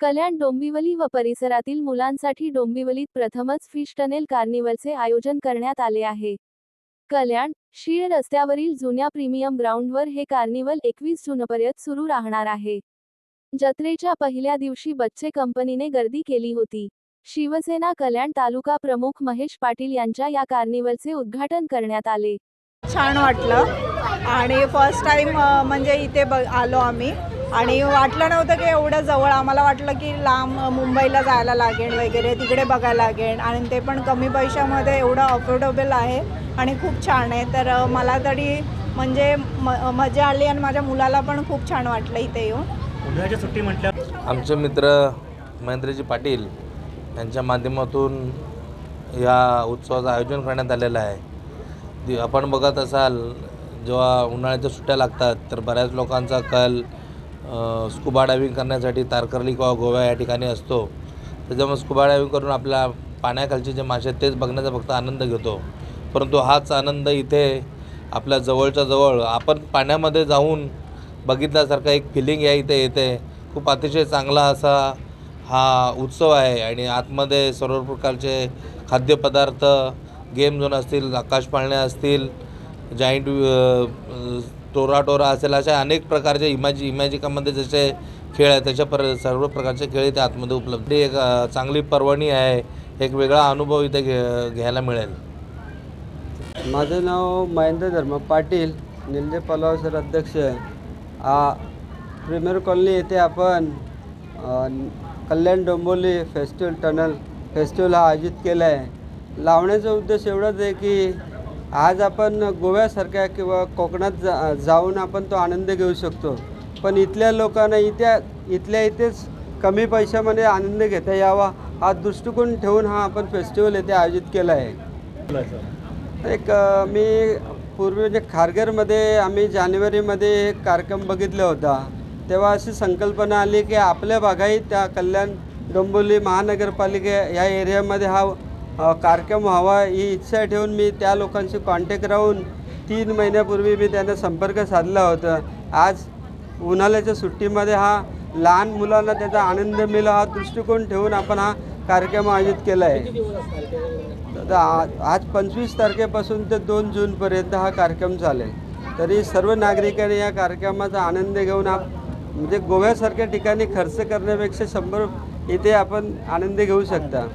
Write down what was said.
कल्याण डोंबिवली व परिसरातील मुलांसाठी डोंबिवलीत प्रथमच फिश टनेल कार्निवलचे आयोजन करण्यात आले आहे. कल्याण शीळ रस्त्यावरील जुन्या प्रीमियम ग्राउंडवर हे कार्निवल एकवीस जूनपर्यंत सुरू राहणार आहे. जत्रेच्या पहिल्या दिवशी बच्चे कंपनीने गर्दी केली होती. शिवसेना कल्याण तालुका प्रमुख महेश पाटील यांच्या या कार्निवलचे उद्घाटन करण्यात आले. छान वाटलं. आणि फर्स्ट टाइम म्हणजे इथे आलो आम्ही. आणि वाटलं नव्हतं की एवढं जवळ. आम्हाला वाटलं की लांब मुंबईला जायला लागेल वगैरे तिकडे बघायला लागेल. आणि ते पण कमी पैशामध्ये एवढं अफोर्डेबल आहे आणि खूप छान आहे. तर मला तरी म्हणजे म मजा आली आणि माझ्या मुलाला पण खूप छान वाटलं इथे येऊन. उन्हाळ्याच्या सुट्टी म्हटल्यावर आमचे मित्र महेंद्रजी पाटील यांच्या माध्यमातून या उत्सवाचं आयोजन करण्यात आलेलं आहे. आपण बघत असाल जेव्हा उन्हाळ्याच्या सुट्ट्या लागतात तर बऱ्याच लोकांचा कल स्कुबा डायविंग करण्यासाठी तारकर्ली किंवा गोवा या ठिकाणी असतो. त्याच्यामुळे स्कुबा डायविंग करून आपल्या पाण्याखालचे जे मासे आहेत तेच बघण्याचा फक्त आनंद घेतो. परंतु हाच आनंद इथे आपल्या जवळच्या जवळ आपण पाण्यामध्ये जाऊन बघितल्यासारखा एक फिलिंग या इथे येते. खूप अतिशय चांगला असा हा उत्सव आहे आणि आतमध्ये सर्व प्रकारचे खाद्यपदार्थ गेम झोन असतील आकाश पाळण्या असतील जाईंट टोरा टोरा असेल अशा अनेक प्रकारच्या इमॅजि इमॅजिकामध्ये जसे खेळ आहे त्याच्या पर सर्व प्रकारचे खेळ इथे आतमध्ये उपलब्ध एक चांगली पर्वणी आहे एक वेगळा अनुभव इथे घे घ्यायला मिळेल. माझं नाव महेंद्र धर्म पाटील निलजे पलाव सर अध्यक्ष आ प्रीमियर कॉलनी येथे आपण Kalyan Dombivli festival tunnel festival हा आयोजित केला आहे लावण्याचा उद्देश एवढाच आहे की आज आपण गोव्यासारख्या किंवा कोकणात जा जाऊन आपण तो आनंद घेऊ शकतो. पण इथल्या लोकांना इथ्या इथल्या इथेच कमी पैशामध्ये आनंद घेता यावा हा दृष्टिकोन ठेवून हा आपण फेस्टिवल येथे आयोजित केला आहे. एक मी पूर्वी म्हणजे खारघरमध्ये आम्ही जानेवारीमध्ये एक कार्यक्रम बघितला होता. तेव्हा अशी संकल्पना आली की आपल्या भागाही त्या कल्याण डोंबिवली महानगरपालिका या एरियामध्ये हा कार्यक्रम व्हावा ही इच्छा ठेवून मी त्या लोकांशी कॉन्टॅक्ट राहून तीन महिन्यापूर्वी मी त्यांना संपर्क साधला होता. आज उन्हाळ्याच्या सुट्टीमध्ये हा लहान मुलांना त्याचा आनंद मिळावा हा दृष्टिकोन ठेवून आपण हा कार्यक्रम आयोजित केला आहे आज पंचवीस तारखेपासून ते दोन जूनपर्यंत हा कार्यक्रम चालेल. तरी सर्व नागरिकांनी या कार्यक्रमाचा आनंद घेऊन आप म्हणजे गोव्यासारख्या ठिकाणी खर्च करण्यापेक्षा शंभर इथे आपण आनंद घेऊ शकता.